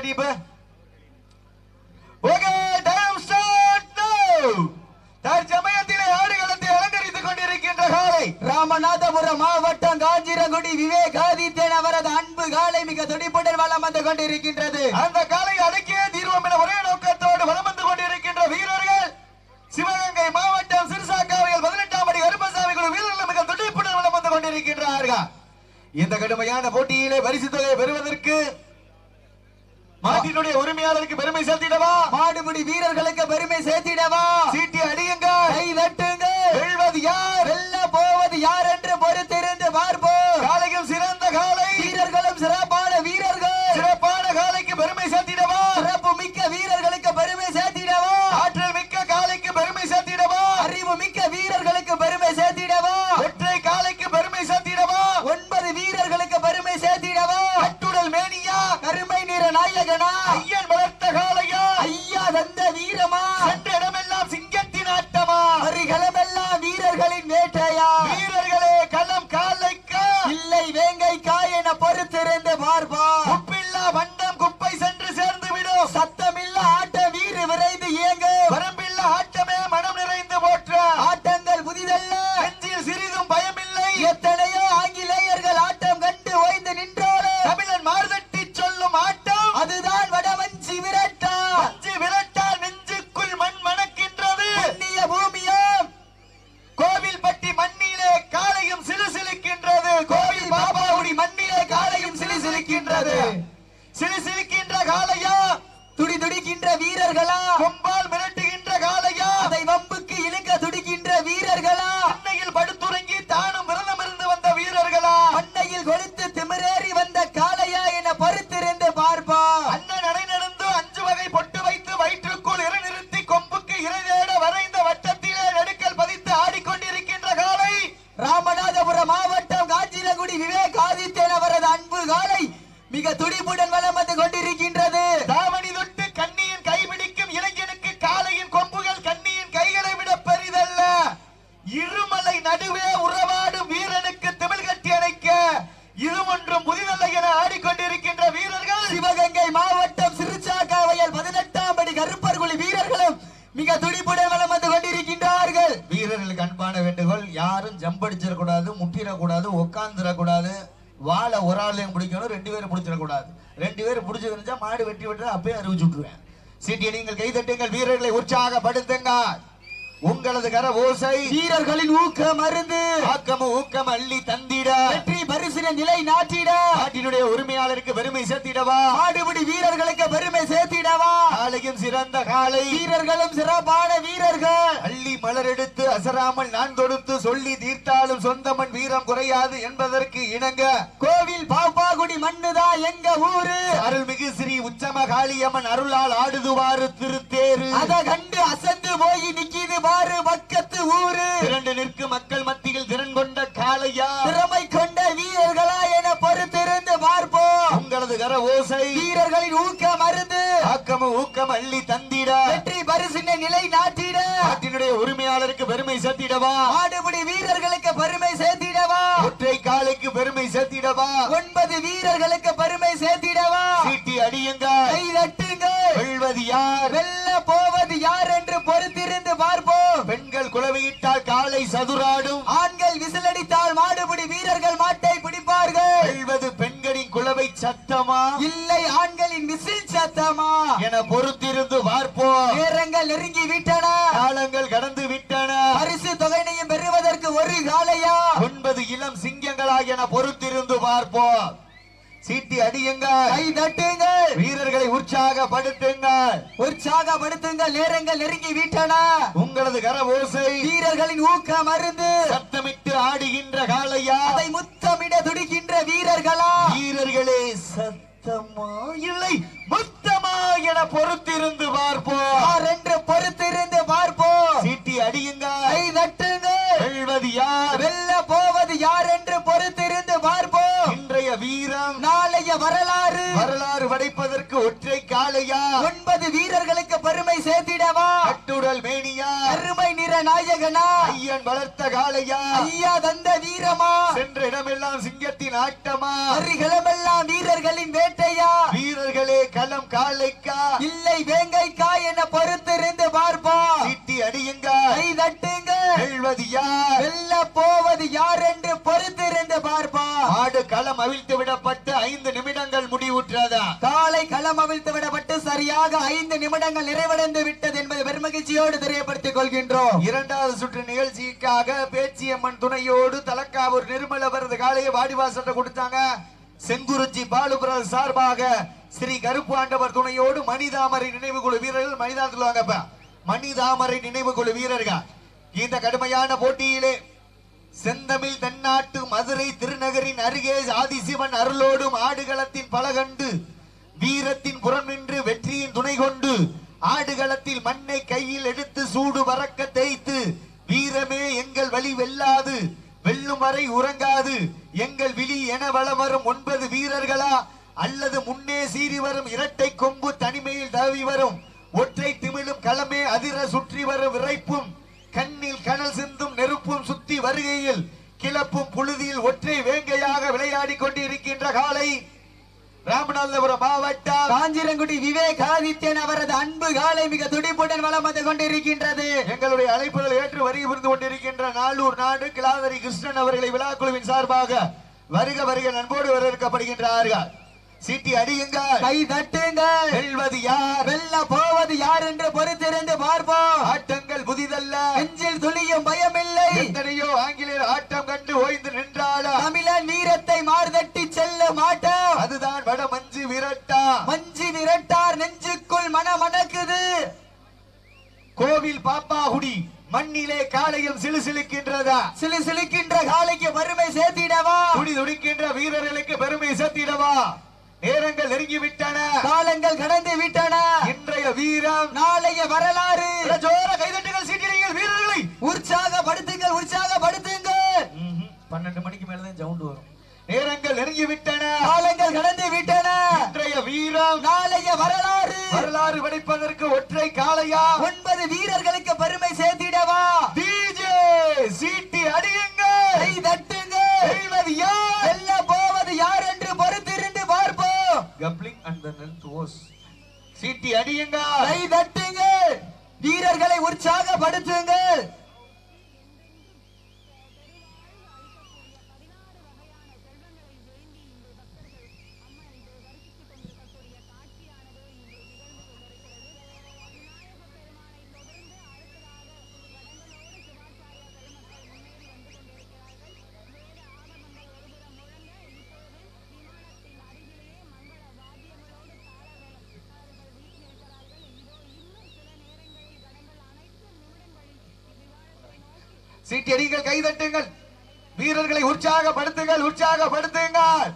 Ready இப்ப okay time start நவ தற்சமயத்திலே ஆடுகளத்தை அலங்கரித்துக் கொண்டிருக்கின்ற காலை. ராமநாதபுரம் மாவட்டம் காஞ்சிரங்குடி விவேகாதித்யன் அவரது அன்பு காலை மிக துடிப்புடன் வலம் வந்து கொண்டிருக்கின்றது. அந்த காலை அடக்கிய தீர்வம் என ஒரே நோக்கத்தோடு வலம் வந்து கொண்டிருக்கின்ற வீரர்கள் சிவகங்கை மாவட்டம் சிறுசாக்காவையில் பதினெட்டாம் படி கருப்பசாமி குழு வீரர்கள் மிக துடிப்புடன் வலம் வந்து கொண்டிருக்கின்றார்கள். இந்த கடுமையான போட்டியிலே பரிசு தொகையை பெறுவதற்கு மாட்டினுடைய உரிமையாளருக்கு பெருமை சேர்த்திடவா? மாடுபிடி வீரர்களுக்கு பெருமை சேர்த்திடவா? சீட்டி அடியுங்க கை தட்டுங்க வெல்வது யார்? சிவகங்கை மாவட்டம் சிறுச்சாக்காவையல் பதினெட்டாம் படி கருப்பர்குழி வீரர்களும் மிக துடிப்புடன் வலம் வந்து கொண்டிருக்கின்றார்கள். வீரர்களுக்கு அன்பான வேண்டுகோள் யாரும் ஜம்படிச்சிடக்கூடாது முட்டிடக்கூடாது உட்காந்துடக்கூடாது வாழை ஒரு ஆளையும் பிடிக்கணும் ரெண்டு பேரும் பிடிச்சிடக்கூடாது. ரெண்டு பேரும் பிடிச்சிருந்துச்சா மாடு வெட்டி விட்டு அப்பயே அறிவிச்சு விட்டுருவேன். சீட்டியை நீங்கள் கைதட்டுங்கள் வீரர்களை உற்சாகப்படுத்துங்க உங்களது கர ஓசை வீரர்களின் ஊக்க மருந்து. ஆக்கமும் ஊக்கம் அள்ளி தந்திட. வெற்றி பரிசின நிலை நாட்டிட. நாட்டினுடைய உரிமையாளருக்கு பெருமை சேர்த்திடவா? ஆடுபிடி வீரர்களுக்கு பெருமை சேர்த்திடவா? காலையும் சிறந்த காலை. வீரர்களும் சிறப்பான வீரர்கள். அள்ளி மலர் எடுத்து அசராமல் நான் தொடுத்து சொல்லி தீர்த்தாலும் சொந்தமன் வீரம் குறையாது என்பதற்கு இணங்க. கோவில் பாப்பாகுடி மண்ணுதான் எங்க ஊரு? அருள்மிகு ஸ்ரீ உச்சம காளியம்மன் அருளால் ஆடுதுவாறு திருத்தேரு. அத கண்டு அசந்து போய் நிக்கிது பாரு பக்கத்து ஊரு. திரண்டு நிற்கும் மக்கள் மத்தியில் திறன் கொண்ட காளையா. திறமை கொண்ட வீரர்களா என பொறுத்திருந்து பார்ப்போம். உங்களது கர ஓசை. வீரர்களின் ஊக்க மருந்து ஆக்கமும் ஊக்கம் அள்ளி தந்திட. வெற்றி பரிசின நிலை நாட்டிட. நாட்டினுடைய உரிமையாளருக்கு பெருமை சேர்த்திடவா. ஆடுபிடி வீரர்களுக்கு பெருமை சேர்த்திடவா. ஒற்றை காலைக்கு பெருமை சேர்த்திடவா. ஒன்பது வீரர்களுக்கு பெருமை சேர்த்திடவா. சீட்டி அடியுங்க கை தட்டுங்க வெல்வது யார்? வெல்ல போவது யார் என்று பொறுத்திருந்து பார்ப்போம் பெண்கள் குலவையிட்டால் காலை சதுராடும் ஆண்கள் விசிலடித்தால் மாடுபிடி வீரர்கள் மாட்டை பிடிப்பார்கள். வெல்வது பெண்களின் குலவை சத்தமா? இல்லை ஆண்களின் விசில் சத்தமா? என பொறுத்திருந்து பார்ப்போம். நேரங்கள் நெருங்கி விட்டன. காலங்கள் கடந்து விட்டன. பரிசு தொகையினையும் பெறுவதற்கு ஒரு காலையா ஒன்பது இளம் சிங்கங்களாக என பொறுத்திருந்து பார்ப்போம். சீட்டி அடியுங்க கை தட்டுங்கள். வீரர்களை உற்சாகப்படுத்துங்கள். உற்சாகப்படுத்துங்கள். நேரங்கள் நெருங்கி விட்டன. உங்களது கர ஓசை வீரர்களின் ஊக்க மருந்து சத்தமிட்டு ஆடுகின்ற காளையா? அதை முத்தமிட துடிக்கின்ற வீரர்களா? வீரர்களே சத்தமா இல்லை முத்தமா என பொறுத்திருந்து படைப்பதற்கு ஒற்றை காளையா? ஒன்பது வீரர்களுக்கு பெருமை சேர்த்திடவா? கட்டுடல் மேனியா? அருமை நிற நாயகனா? ஐயன் வளர்த்த காளையா? ஐயா தந்த வீரமா? சென்ற இடமெல்லாம் சிங்கத்தின் ஆட்டமா? அருகிலமெல்லாம் வீரர்களின் வேட்டையா? வீரர்களே களம் காலைக்கா இல்லை வேங்கைக்கா என பொறுத்திருந்து பார்ப்போம் சீட்டி அடியுங்க? கை தட்டுங்க. வெல்வது யார்? வெல்ல போவது யார் என்று பொறுத்திருந்து பார்ப்போம் ஆடு களம் அவிழ்த்து விடப்பட்டு ஐந்து நிமிடங்கள் முடிவுற்றதா? காலை களம் அவிழ்த்து விடப்பட்டு சரியாக ஐந்து நிமிடங்கள் நிறைவடைந்து விட்டது என்பதை பெருமகிழ்ச்சியோடு தெரியப்படுத்திக் கொள்கின்றோம். இரண்டாவது சுற்று நிகழ்ச்சிக்காக பேச்சியம்மன் துணையோடு தலக்காவூர் நிர்மல அவரது காலையை வாடிவாசத்தை கொடுத்தாங்க. செங்குறிச்சி பாலுபுரம் சார்பாக ஸ்ரீ கருப்பு ஆண்டவர் துணையோடு மணிதாமரை நினைவு குழு வீரர்கள் மணிதானத்தில் வாங்கப்ப. மணிதாமரை நினைவு குழு வீரர்கள். இந்த கடுமையான போட்டியிலே செந்தமிழ் தென்னாட்டு மதுரை திருநகரின் அருகே ஆதிசிவன் அருளோடும் ஆடுகளத்தின் பலகண்டு வீரத்தின் புறம் நின்று வெற்றியின் துணை கொண்டு ஆடுகளத்தில் மண்ணை கையில் எடுத்து சூடு வரக்க தேய்த்து வீரமே எங்கள் வழி வெல்லாது வெல்லும் வரை உறங்காது எங்கள் விழி என வளம் வரும் ஒன்பது வீரர்களா அல்லது முன்னே சீறி வரும் இரட்டை கொம்பு தனிமையில் தவி வரும் ஒற்றை திமிழும் களமே அதிர சுற்றி வரும் விரைப்பும் கண்ணில் கனல் சிந்தும் நெருப்பும் சுத்தி வருகையில் கிளப்பும் புழுதியில் ஒற்றை வேங்கையாக விளையாடி கொண்டிருக்கின்ற காலை ராமநாதபுரம் மாவட்டம் காஞ்சிரங்குடி விவேக் ஆதித்யன் அவரது அன்பு காலை மிக துடிப்புடன் வளம் வந்து கொண்டிருக்கின்றது. எங்களுடைய அழைப்புகள் ஏற்று வருகை புரிந்து கொண்டிருக்கின்ற நாளூர் நாடு கிளாதரி கிருஷ்ணன் அவர்களை விழாக்குழுவின் சார்பாக வருக வருக நண்போடு வரவேற்கப்படுகின்றார்கள். சீட்டி அடியுங்கள். கை தட்டுங்க வெல்வது யார்? வெல்ல போவது யார் என்று பொறுத்திருந்து பார்ப்போம். ஆட்டங்கள் புதிதல்ல. நெஞ்சில் துளியும் பயமில்லை. எத்தனையோ ஆங்கிலேயர் ஆட்டம் கண்டு ஓய்ந்து நின்றாளா. தமிழன் வீரத்தை மார்தட்டி செல்ல மாட்டோம். அதுதான் வட மஞ்சு விரட்டா. மஞ்சி விரட்டார் நெஞ்சுக்குள் மன மணக்குது கோவில் பாப்பாகுடி மண்ணிலே காலையும் சிலுசிலுக்கின்றதா? சிலு சிலுக்கின்ற காலைக்கு வறுமை சேர்த்திடவா? துடி துடிக்கின்ற வீரர்களுக்கு பெருமை சேர்த்திடவா? நேரங்கள் நெருங்கி விட்டன காலங்கள் கடந்து விட்டன. இன்றைய வீரம் நாளைய வரலாறு. ஜோர கைதட்டுகள் சீட்டிடுங்கள் வீரர்களை. உற்சாகப்படுத்துங்கள் உற்சாகப்படுத்துங்கள். பன்னெண்டு மணிக்கு மேலதான் சவுண்ட் வரும். நேரங்கள் நெருங்கி விட்டன காலங்கள் கடந்து விட்டன. இன்றைய வீரம் நாளைய வரலாறு. வரலாறு படைப்பதற்கு ஒற்றை காளையா? ஒன்பது வீரர்களுக்கு பெருமை சேர்த்திடவா? டிஜே சீட்டி அடியுங்கள். கை தட்டுங்க வெல்வது யார்? கப்ளிங் அண்ட் த நெல்த் ஓஸ் சீட்டி அடியுங்க கை தட்டுங்க வீரர்களை உற்சாகப்படுத்துங்கள். சீட்டி அடிங்கள் கைதட்டுங்கள். வீரர்களை உற்சாகப்படுத்துங்கள் உற்சாகப்படுத்துங்கள்.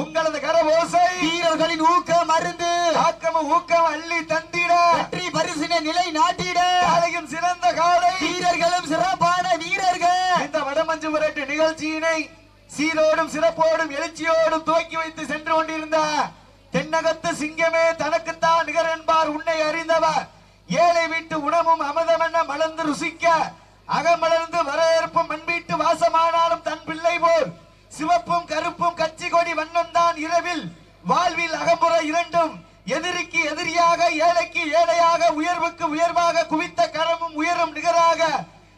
உங்களது கரவோசை வீரர்களின் ஊக்கம் மருந்து ஆக்கமும் ஊக்கம் அள்ளி தந்திட. வெற்றி பரிசினை நிலை நாட்டிட. காலையும் சிறந்த காலை. வீரர்களும் சிறப்பான வீரர்கள். இந்த வடமஞ்சு விரட்டு நிகழ்ச்சியினை சீரோடும் சிறப்போடும் எழுச்சியோடும் துவக்கி வைத்து சென்று கொண்டிருந்த தென்னகத்து சிங்கமே தனக்குத்தான் நிகர் என்பார் உன்னை அறிந்தவர். ஏழை வீட்டு உணவும் அமதமென மலர்ந்து ருசிக்க அகமலர்ந்து வரவேற்பும் மண் வீட்டு வாசமானாலும் தன் பிள்ளை போல். சிவப்பும் கருப்பும் கட்சி கொடி வண்ணம் தான் இரவில். வாழ்வில் அகம்புற இரண்டும் எதிரிக்கு எதிரியாக ஏழைக்கு ஏழையாக உயர்வுக்கு உயர்வாக குவித்த கரமும் உயரும் நிகராக.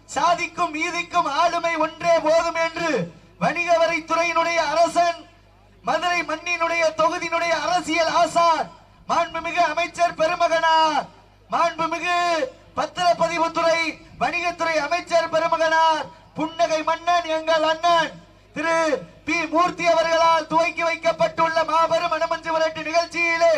சாதிக்கும் மீதிக்கும் ஆளுமை ஒன்றே போதும் என்று வணிக வரித்துறையினுடைய அரசன் மதுரை மண்ணினுடைய தொகுதியினுடைய அரசியல் ஆசான் மாண்புமிகு அமைச்சர் பெருமகனார் மாண்புமிகு பத்திரப்பதிவுத்துறை வணிகத்துறை அமைச்சர் பெருமகனார் புன்னகை மன்னன் எங்கள் அண்ணன் திரு பி மூர்த்தி அவர்களால் துவக்கி வைக்கப்பட்டுள்ள மாபெரும் மனமஞ்சு விரட்டு நிகழ்ச்சியிலே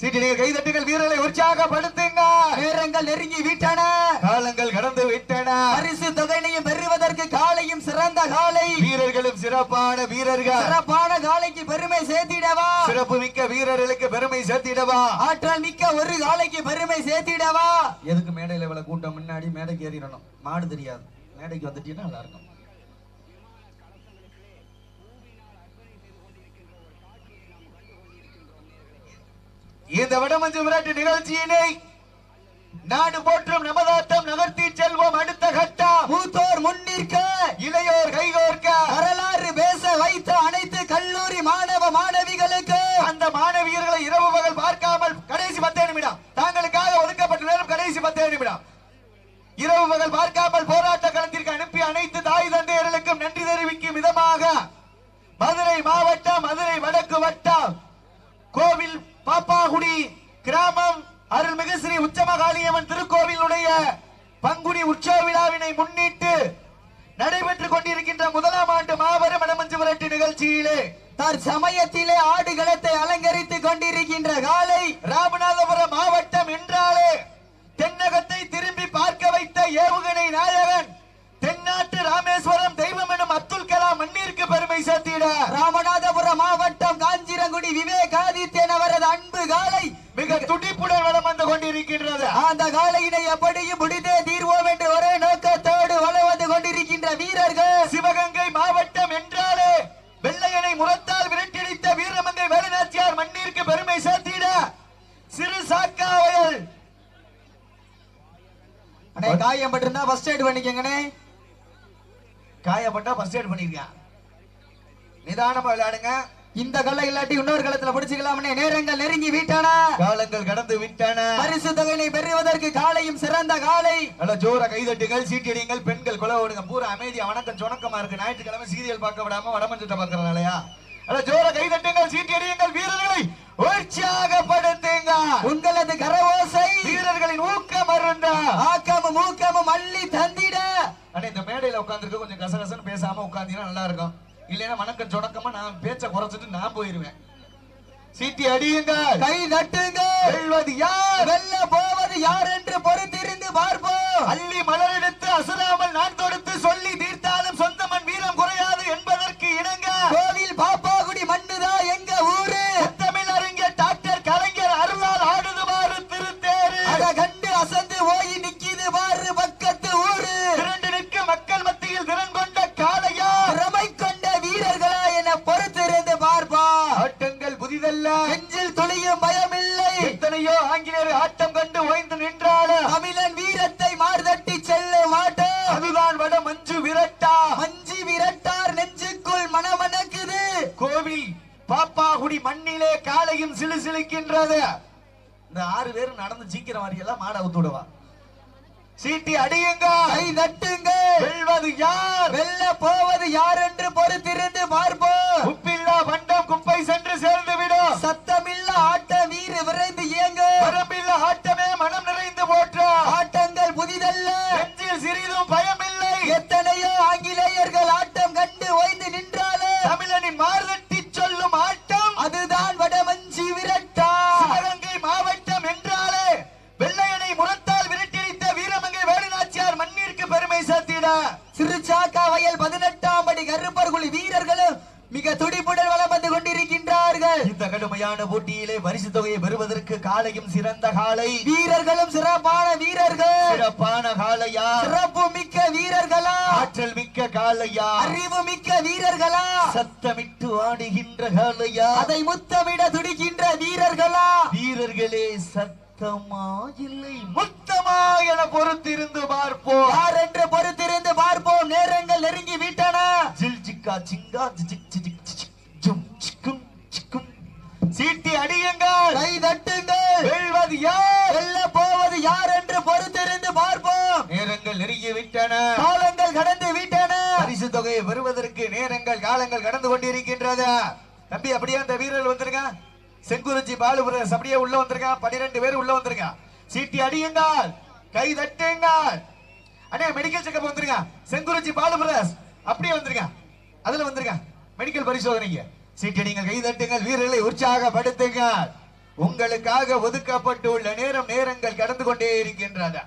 சீட்டி நீங்கள் கைதட்டுங்கள் வீரர்களை உற்சாகப்படுத்துங்க. நேரங்கள் நெருங்கி விட்டன. காலங்கள் கடந்து விட்டன. பரிசு தொகையினையும் பெறுவதற்கு காலையும் சிறந்த காலை. வீரர்களும் சிறப்பான வீரர்கள். சிறப்பான காலைக்கு பெருமை சேர்த்திடவா. சிறப்பு மிக்க வீரர்களுக்கு பெருமை சேர்த்திடவா. ஆற்றல் மிக்க ஒரு காலைக்கு பெருமை சேர்த்திடவா. எதுக்கு மேடையில இவ்வளவு கூட்டம் முன்னாடி மேடைக்கு ஏறிடணும்? மாடு தெரியாது. மேடைக்கு வந்துட்டீங்கன்னா நல்லா இருக்கும். இந்த வடமஞ்சு விரட்டு நிகழ்ச்சியினை நாடு போற்றும் நமதாட்டம் நகர்த்தி செல்வோம் அடுத்த கட்டம். மூத்தோர் முன்னிற்க இளையோர் கைகோர்க்க வரலாறு பேச வைத்த அனைத்து கல்லூரி மாணவ மாணவிகளுக்கு. அந்த மாணவியர்களை இரவு பகல் பார்க்காமல் கடைசி பத்தே நிமிடம். தாங்களுக்காக ஒதுக்கப்பட்ட நேரம் கடைசி பத்தே நிமிடம். இரவு பகல் பார்க்காமல் போராட்ட களத்திற்கு அனுப்பிய அனைத்து தாய் தந்தையர்களுக்கும் நன்றி தெரிவிக்கும் விதமாக மதுரை மாவட்டம் மதுரை வடக்கு வட்டம் கோவில் பாப்பாகுடி கிராமம் அருள்மிகு ஸ்ரீ உச்சமகாளியம்மன் திருக்கோவிலுடைய பங்குனி உற்சவ விழாவினை முன்னிட்டு நடைபெற்றுக் கொண்டிருக்கின்ற முதலாம் ஆண்டு மாபெரும் இடமஞ்சு விரட்டு நிகழ்ச்சியிலே தற்சமயத்திலே ஆடுகளத்தை அலங்கரித்துக் கொண்டிருக்கின்ற காலை ராமநாதபுரம் மாவட்டம் என்றாலே தென்னகத்தை திரும்பி பார்க்க வைத்த ஏவுகணை நாயகன் கொண்டிருக்கின்றது காலையினை எப்படியும் முடித்தே தீர்வோம் என்று ஒரே நோக்கத்தோடு வளம் வந்து கொண்டிருக்கின்ற வீரர்கள் சிவகங்கை மாவட்டம் என்றாலே வெள்ளையனை முரத்தால் விரட்டியடித்த வீரமங்கை வேலுநாச்சியார் மண்ணிற்கு பெருமை சேர்த்திட சிறு சாக்காவயல் அண்ணே காயம் பட்டிருந்தா ஃபர்ஸ்ட் எய்ட் பண்ணிக்கங்கண்ணே காயப்பட்டா ஃபர்ஸ்ட் எய்ட் பண்ணிருக்கேன் நிதானமா விளையாடுங்க இந்த கல்லை இல்லாட்டி இன்னொரு களத்துல பிடிச்சுக்கலாம்னே நேரங்கள் நெருங்கி விட்டன? காலங்கள் கடந்து விட்டன? பரிசு தொகையினை பெறுவதற்கு காலையும் சிறந்த காலை. நல்ல ஜோர கைதட்டுங்கள் சீட்டியடிங்கள் பெண்கள் கொலை ஓடுங்க பூரா அமைதியா வணக்கம் சொணக்கமா இருக்கு. ஞாயிற்றுக்கிழமை சீரியல் பார்க்க விடாம வடமஞ்சத்தை பார்க்கறனாலயா நல்ல ஜோர கைதட்டுங்கள் சீட்டியடிங்கள் வீரர்களை உற்சாகப்படுத்துங்க. உங்களது கரவோசை வீரர்களின் ஊக்கம் அருந்த. ஆக்கமும் ஊக்கமும் அள்ளி தந்திட. அண்ணே இந்த மேடையில உட்கார்ந்துருக்க கொஞ்சம் கசகசன்னு பேசாம உட்கார்ந்தீங்கன்னா நல்லா இருக்கும். இல்லைன்னா வணக்கம் சொணக்கமா நான் பேச்ச குறைச்சிட்டு நான் போயிருவேன். சீட்டி அடியுங்கள். கை தட்டுங்க வெல்வது யார்? வெல்ல போவது யார் என்று பொறுத்திருந்து பார்ப்போம். அள்ளி மலரெடுத்து அசுராமல் நான் சிலுசிலுக்கின்றது இந்த ஆறு பேரும் நடந்து சீக்கிரம் வரையெல்லாம் மாட அவுத்து விடுவா. சீட்டி அடியுங்க. கை தட்டுங்க. வெல்வது யார்? வெல்ல போவது யார் என்று பொறுத்திருந்து பார்ப்போம் உப்பில்லா பண்டம் குப்பை சென்று சேர்ந்து விடும் சத்தமில்ல ஆட்ட வீறு விரைந்து இயங்க. வரம்பில்லா ஆட்டமே மனம் நிறைந்து போற்ற. ஆட்டங்கள் புதிதல்ல. நெஞ்சில் சிறிதும் பயமில்லை. எத்தனையோ ஆங்கிலேயர்கள் ஆட்டம் கண்டு ஓய்ந்து நின்றாலும் தமிழனின் வயல் பதினெட்டாம் படி கருப்பர்குழி வீரர்களும் மிக துடிப்புடன் வலம் வந்து கொண்டிருக்கின்றார்கள். இந்த கடுமையான போட்டியிலே பரிசு தொகையை பெறுவதற்கு காலையும் சிறந்த காலை. வீரர்களும் சிறப்பான வீரர்கள். சிறப்பான காளையா சிறப்பு மிக்க வீரர்களா? ஆற்றல் மிக்க காளையா அறிவு மிக்க வீரர்களா? சத்தமிட்டு ஆடுகின்ற காளையா அதை முத்தமிட துடிக்கின்ற வீரர்களா? வீரர்களே சத்தமா இல்லை முத்தமா என பொறுத்திருந்து பார்ப்போம். யார் என்று பொறுத்திருந்து பார்ப்போம்? நேரங்கள் நெருங்கி விட்டன. ஜில் ஜிக்கா சிங்கா ஜிஜிக் ஜிஜிக் ஜும் சிக்கும் சிக்கும் சீட்டி அடியுங்கள். கை தட்டுங்கள். வெல்வது யார்? வெல்ல போவது யார் என்று பொறுத்திருந்து பார்ப்போம். நேரங்கள் நெருங்கி விட்டன. காலங்கள் கடந்து விட்டன. பரிசு தொகையை பெறுவதற்கு நேரங்கள் காலங்கள் கடந்து கொண்டிருக்கின்றது தம்பி அப்படியே அந்த வீரர்கள் வந்திருக்க செங்குறிச்சி பாலுபுரஸ் அப்படியே உள்ள வந்திருக்கான் பனிரெண்டு பேர் உள்ள வந்திருக்கான் சீட்டி அடியுங்கள். கை தட்டுங்கள். அண்ணே மெடிக்கல் செக்கப் வந்திருக்க? செங்குறிச்சி பாலுபுரஸ் அப்படியே வந்திருக்க? அதுல வந்திருக்க? மெடிக்கல் பரிசோதனைங்க சீட்டி நீங்கள் கை தட்டுங்கள். வீரர்களை உற்சாகப்படுத்துங்கள். உங்களுக்காக ஒதுக்கப்பட்டுள்ள நேரம் நேரங்கள் கடந்து கொண்டே இருக்கின்றன.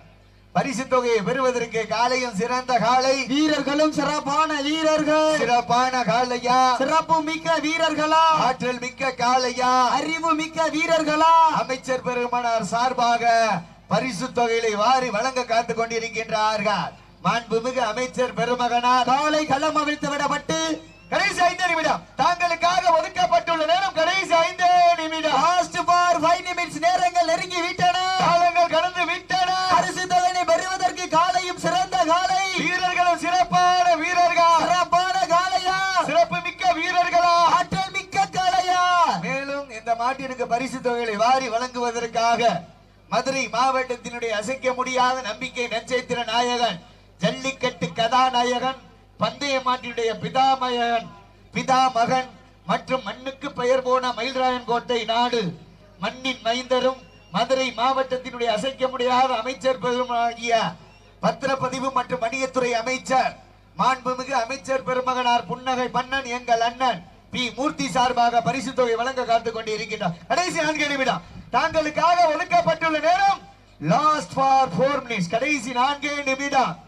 பரிசு தொகையை பெறுவதற்கு காலையும் சிறந்த காலை. வீரர்களும் சிறப்பான வீரர்கள். சிறப்பான காலையா? சிறப்பு மிக்க வீரர்களா? ஆற்றல் மிக்க காலையா? அறிவு மிக்க வீரர்களா? அமைச்சர் பெருமனார் சார்பாக பரிசு தொகைகளை வாரி வழங்க காத்து கொண்டிருக்கின்றார்கள். மாண்புமிகு அமைச்சர் பெருமகனார். காலை களம் அவிழ்த்து விடப்பட்டு கடைசி ஐந்து நிமிடம். தாங்களுக்காக ஒதுக்கப்பட்டுள்ள நேரம் கடைசி ஐந்து நிமிடம். லாஸ்ட் பார் ஃபைவ் நிமிட்ஸ் நேரங்கள் நெருங்கி விட்டன காலங்கள் கடந்து விட்டன. நாட்டிற்கு பரிசு தொகைகளை வாரி வழங்குவதற்காக மதுரை மாவட்டத்தினுடைய அசைக்க முடியாத நம்பிக்கை நட்சத்திர நாயகன் ஜல்லிக்கட்டு கதாநாயகன் பந்தய மாட்டினுடைய பிதாமகன் பிதாமகன் மற்றும் மண்ணுக்கு பெயர் போன மயில்ராயன் கோட்டை நாடு. மண்ணின் மைந்தரும் மதுரை மாவட்டத்தினுடைய அசைக்க முடியாத அமைச்சர் பெருமாகிய பத்திரப்பதிவு மற்றும் வணிகத்துறை அமைச்சர் மாண்புமிகு அமைச்சர் பெருமகனார் புன்னகை பண்ணன் எங்கள் அண்ணன். பி. மூர்த்தி சார்பாக பரிசு தொகை வழங்க காத்துக் கொண்டு இருக்கின்றார் கடைசி நான்கு நிமிடம். தாங்களுக்காக ஒதுக்கப்பட்டுள்ள நேரம் லாஸ்ட் ஃபார் போர் மினிட்ஸ் கடைசி நான்கே நிமிடம்.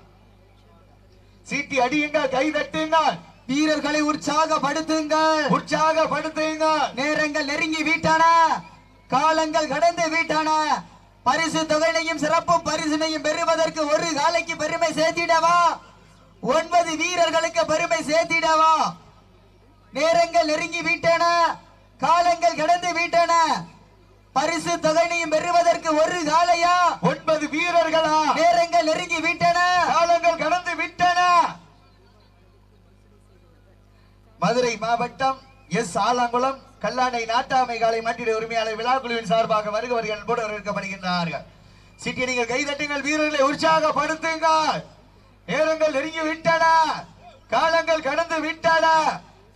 சீட்டி அடியுங்கள் கை தட்டுங்கள். வீரர்களை உற்சாகப்படுத்துங்கள். உற்சாகப்படுத்துங்கள். நேரங்கள் நெருங்கி விட்டன காலங்கள் கடந்து விட்டன பரிசு தொகையையும் சிறப்பு பரிசினையும் பெறுவதற்கு ஒரு காலைக்கு பெருமை சேர்த்திடவா? ஒன்பது வீரர்களுக்கு பெருமை சேர்த்திடவா? நேரங்கள் நெருங்கி விட்டன காலங்கள் கடந்து விட்டன. பரிசு தொகையையும் பெறுவதற்கு ஒரு காலையா? ஒன்பது வீரர்களா? நேரங்கள் நெருங்கி விட்டன. காலங்கள் கடந்து விட்டன. மதுரை மாவட்டம் எஸ் ஆலங்குளம் கல்லானை நாட்டாமை காலை மாட்டிட உரிமையாளர் விழா குழுவின் சார்பாக வருக வருகள் போடு வரவேற்கப்படுகின்றார்கள். சிட்டி நீங்கள் கைதட்டுங்கள் வீரர்களை உற்சாகப்படுத்துங்கள். நேரங்கள் நெருங்கி விட்டன காலங்கள் கடந்து விட்டன.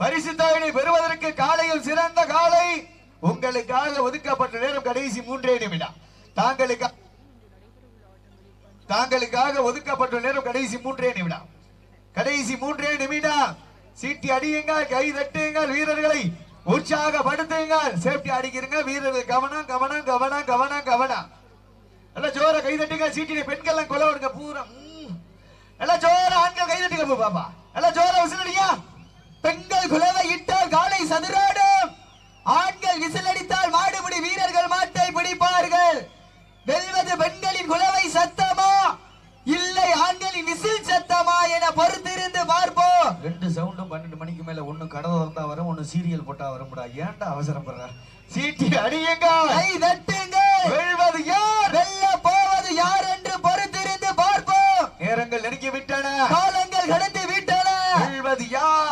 பரிசு பெறுவதற்கு காலையில் சிறந்த காலை. உங்களுக்காக ஒதுக்கப்பட்ட நேரம் கடைசி மூன்றே நிமிடம். தாங்களுக்கா தாங்களுக்காக ஒதுக்கப்பட்ட நேரம் கடைசி மூன்றே நிமிடம். கடைசி மூன்றே நிமிடம். சீட்டி அடியுங்கள் கை தட்டுங்கள் வீரர்களை உற்சாகப்படுத்துங்கள். சேஃப்டி அடிக்கிறீங்க வீரர்கள் கவனம் கவனம் கவனம் கவனம் கவனம். நல்லா ஜோர கை தட்டுங்க சீட்டினை பெண்கள்லாம் கொலை விடுங்க பூரா. நல்லா ஜோர ஆண்கள் கை தட்டுங்க பாப்பா. நல்லா ஜோர விசிலடியா பெண்கள் குலவை இட்டால் காலை சதுராடும். ஆண்கள் விசிலடித்தால் மாடுபிடி வீரர்கள் மாட்டை பிடிப்பார்கள். வெல்வது பெண்களின் குலவை சத்தமா? இல்லை ஆண்களின் விசில் சத்தமா என பொறுத்திருந்து பார்ப்போம். ரெண்டு சவுண்டும் பன்னெண்டு மணிக்கு மேல ஒண்ணு கடை வந்தா வரும் ஒண்ணு சீரியல் போட்டா வரும்டா. ஏன்டா அவசரப்படுற சீட்டி அடியுங்க கை தட்டுங்கள். வெல்வது யார்? வெல்ல போவது யார் என்று பொறுத்திருந்து பார்ப்போம். நேரங்கள் நெருங்கி விட்டன. காலங்கள் கடந்து விட்டன. வெல்வது யார்?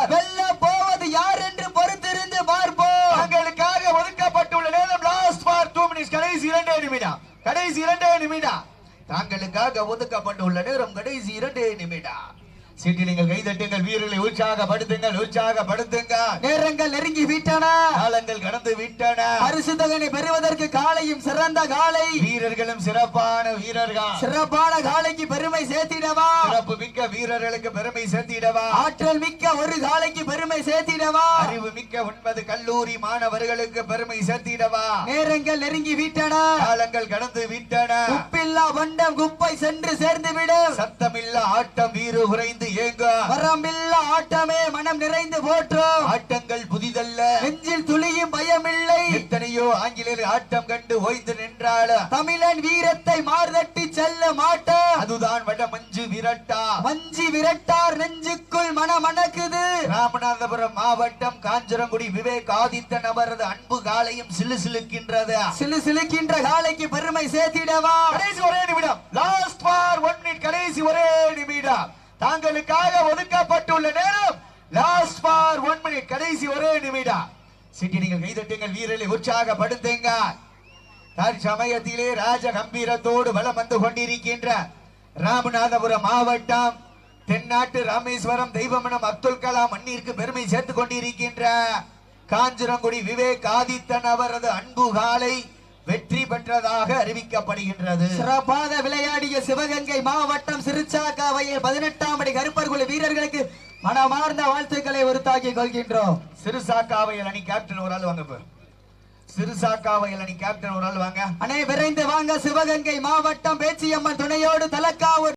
கடைசி இரண்டே நிமிடம். தாங்களுக்காக ஒதுக்கப்பட்டுள்ள நேரம் கடைசி இரண்டே நிமிடம். சீட்டி நீங்கள் கைதட்டுங்கள் வீரர்களை உற்சாகப்படுத்துங்கள் உற்சாகப்படுத்துங்கள். நேரங்கள் நெருங்கி விட்டன. காலங்கள் கடந்து விட்டன. பரிசு பெறுவதற்கு காலையும் சிறந்த காலை. வீரர்களும் சிறப்பான வீரர்கள். சிறப்பான காலைக்கு பெருமை சேர்த்திடவா? சிறப்பு மிக்க வீரர்களுக்கு பெருமை சேர்த்திடவா? ஆற்றல் மிக்க ஒரு காலைக்கு பெருமை சேர்த்திடவா? அறிவு மிக்க ஒன்பது கல்லூரி மாணவர்களுக்கு பெருமை சேர்த்திடவா? நேரங்கள் நெருங்கி விட்டன. காலங்கள் கடந்து விட்டன. உப்பில்லா வண்டம் குப்பை சென்று சேர்ந்து விடும் சத்தமில்ல ஆட்டம் வீறு குறைந்து ஏங்க வரம்பில்லா ஆட்டமே மனம் நிறைந்து போற்றும். ஆட்டங்கள் புதிதல்ல. நெஞ்சில் துளியும் பயமில்லை. எத்தனையோ ஆங்கிலேயர் ஆட்டம் கண்டு ஓய்ந்து நின்றால தமிழன் வீரத்தை மார்தட்டி செல்ல மாட்டோம் அதுதான் வட மஞ்சு விரட்டா. மஞ்சி விரட்டார் நெஞ்சுக்குள் மனமணக்குது. ராமநாதபுரம் மாவட்டம் காஞ்சரங்குடி விவேக் ஆதித்தன் அவரது அன்பு காலையும் சிலு சிலுக்கின்றது. சிலு சிலுக்கின்ற காலைக்கு பெருமை சேர்த்திடவா? கடைசி ஒரே நிமிடம். லாஸ்ட் ஃபார் ஒன் மினிட் கடைசி ஒரே நிமிடம். தாங்களுக்காக ஒதுக்கப்பட்டுள்ள நேரம். லாஸ்ட் ஃபார் ஒன் மினிட் கடைசி ஒரே நிமிடம். சிட்டி நீங்கள் கைதட்டுங்கள் வீரர்களை உற்சாகப்படுத்துங்க தற்சமயத்திலே ராஜ கம்பீரத்தோடு வலம் வந்து கொண்டிருக்கின்ற ராமநாதபுரம் மாவட்டம் தென்னாட்டு ராமேஸ்வரம் தெய்வமனம் அப்துல் கலாம் மண்ணிற்கு பெருமை சேர்த்துக் கொண்டிருக்கின்ற காஞ்சிரங்குடி விவேக் ஆதித்தன் அவரது அன்பு காலை வெற்றி பெற்றதாக அறிவிக்கப்படுகின்றது. சிறப்பாக விளையாடிய சிவகங்கை மாவட்டம் சிறுச்சாக்காவையில் பதினெட்டாம் படி கருப்பர் குழு வீரர்களுக்கு மனமார்ந்த வாழ்த்துக்களை உறுத்தாக்கிக் கொள்கின்றோம். சிறுசாக்காவையில் அணி கேப்டன் ஒரு ஆள் வாங்க சிறுசாக்காவையில் அணி கேப்டன் ஒரு ஆள் வாங்க. அண்ணே விரைந்து வாங்க சிவகங்கை மாவட்டம் பேச்சியம்மன் துணையோடு தலக்காவூர்